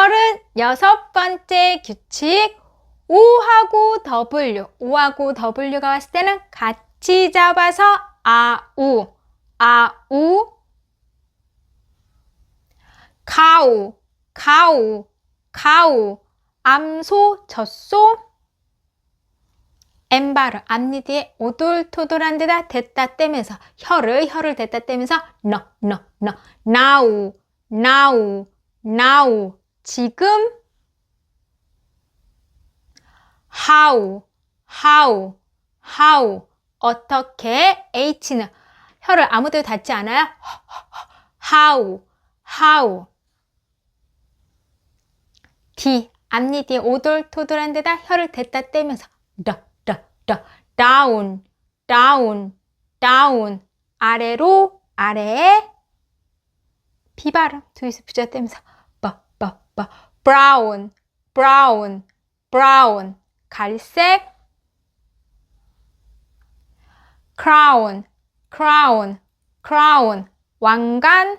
서른여섯 번째 규칙 O하고 W, O하고 W가 왔을 때는 같이 잡아서 아우, 아우 가우, 가우, 가우 암소, 젖소. 엠바르 앞니 뒤에 오돌토돌한 데다 댔다 떼면서 혀를 혀를 댔다 떼면서 너, 너, 너 now, now, now 지금 how, how, how 어떻게 h는 혀를 아무 데도 닿지 않아요? how, how d 앞니 뒤에 오돌토돌한 데다 혀를 댔다 떼면서 더, 더, 더 down, down, down 아래로 아래에 비발음 두이스 부자 떼면서 brown, brown, brown 갈색 crown, crown, crown 왕관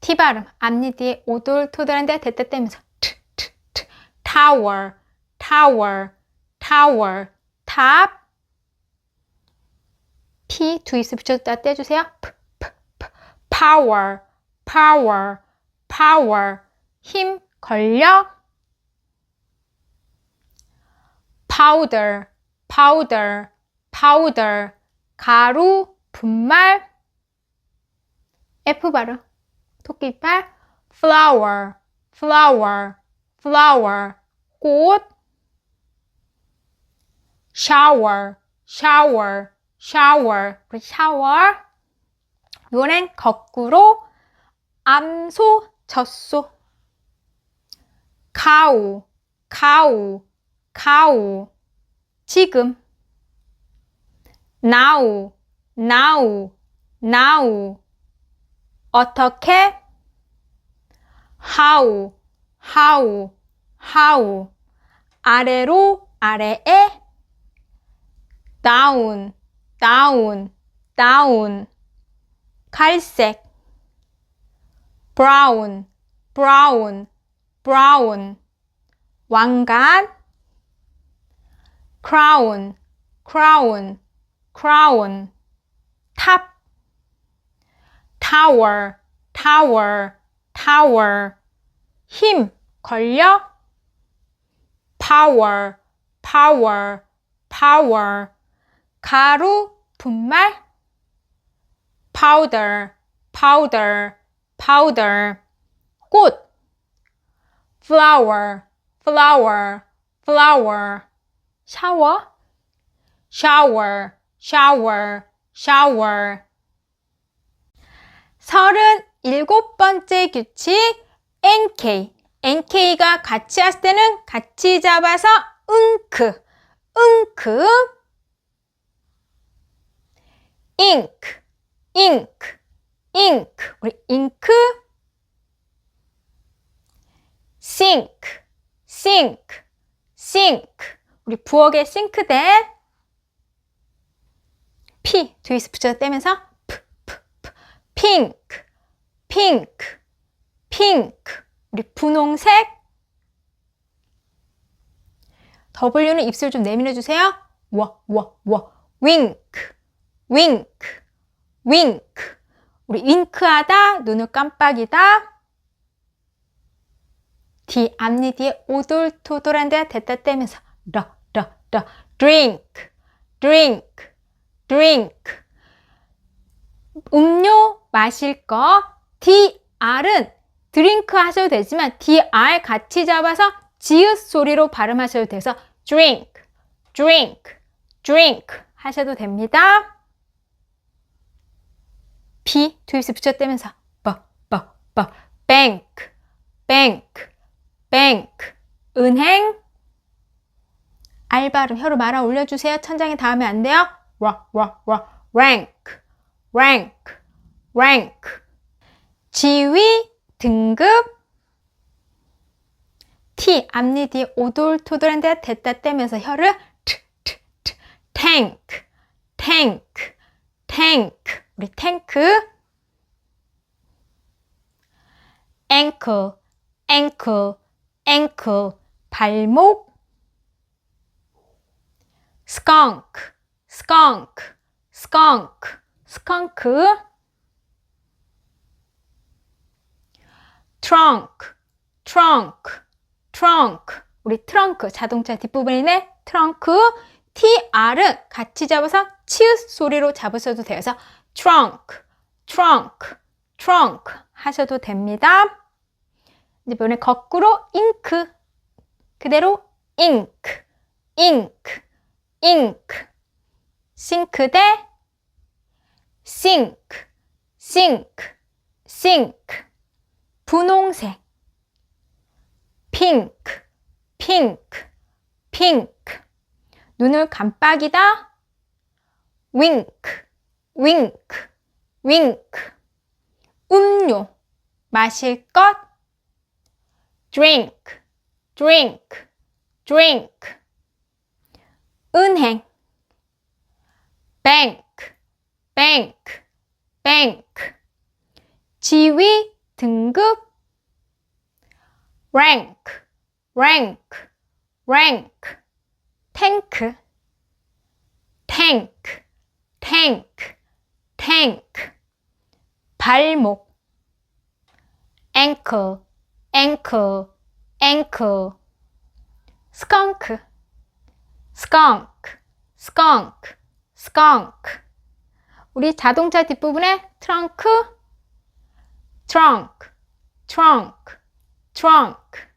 T 발음 앞니 뒤에 오돌토돌한 데 됐다 떼면서 트, 트, 트 tower, tower, tower 탑 P 두이스 붙여다 떼주세요 P, P, P power, power, power 힘, 권력 powder, powder, powder 가루, 분말 F 발음 토끼빨 flower, flower, flower 꽃 shower, shower, shower 샤워 이번엔 거꾸로 암소, 젖소 cow, cow, cow 지금 now, now, now 어떻게 how, how, how 아래로 아래에 down, down, down 갈색 brown, brown, brown 왕관 crown, crown, crown 탑 tower, tower, tower 힘, 권력 power, power, power 가루, 분말 powder, powder, powder 꽃 flower, flower, flower 샤워 shower, shower, shower 서른 일곱 번째 규칙 NK NK가 같이 왔을 때는 같이 잡아서 응크 응크 잉크 잉크 잉크 우리 잉 크 싱크 싱크 싱크 우리 부엌에 싱크대 P 뒤에서 붙여 떼면서 P, P, P 핑크 핑크 핑크 우리 분홍색 W는 입술 좀 내밀어 주세요. 와, 와, 와. 윙크, 윙크, 윙크. 우리 윙크하다, 눈을 깜빡이다. D, 앞니 뒤에 오돌토돌한 데 됐다 떼면서 러, 러, 러. drink, drink, drink. 음료 마실 거. DR은 드링크 하셔도 되지만 DR 같이 잡아서 지읒 소리로 발음하셔도 돼서 drink, drink, drink 하셔도 됩니다. B 뒤에서 붙여떼면서 버, 버, 버, bank, bank, bank 은행. 알 발음 혀로 말아 올려주세요. 천장에 닿으면 안 돼요. 와, 와, 와, rank, rank, rank 지위, 등급. T 앞니 뒤에 오돌토돌한 데 됐다 떼면서 혀를 트, 트, 트, 탱크, 탱크, 탱크. 우리 탱크. ankle, ankle, ankle, 발목. skunk, skunk, skunk, skunk. trunk, trunk, trunk. 우리 트렁크 자동차 뒷부분에 있는 트렁크 tr은 같이 잡아서 치읓 소리로 잡으셔도 되어서 trunk, trunk, trunk 하셔도 됩니다. 이제 이번에 거꾸로 ink 그대로 ink, ink, ink 싱크대 sink, sink, sink 분홍색. 핑크, 핑크, 핑크. 눈을 깜빡이다. 윙크, 윙크, 윙크. 음료. 마실 것 drink, drink, drink 은행 bank, bank, bank 지위 등급 rank, rank, rank 탱크 tank, tank, tank 발목 ankle, ankle, ankle skunk, skunk, skunk, skunk 우리 자동차 뒷부분에 트렁크 trunk, trunk, trunk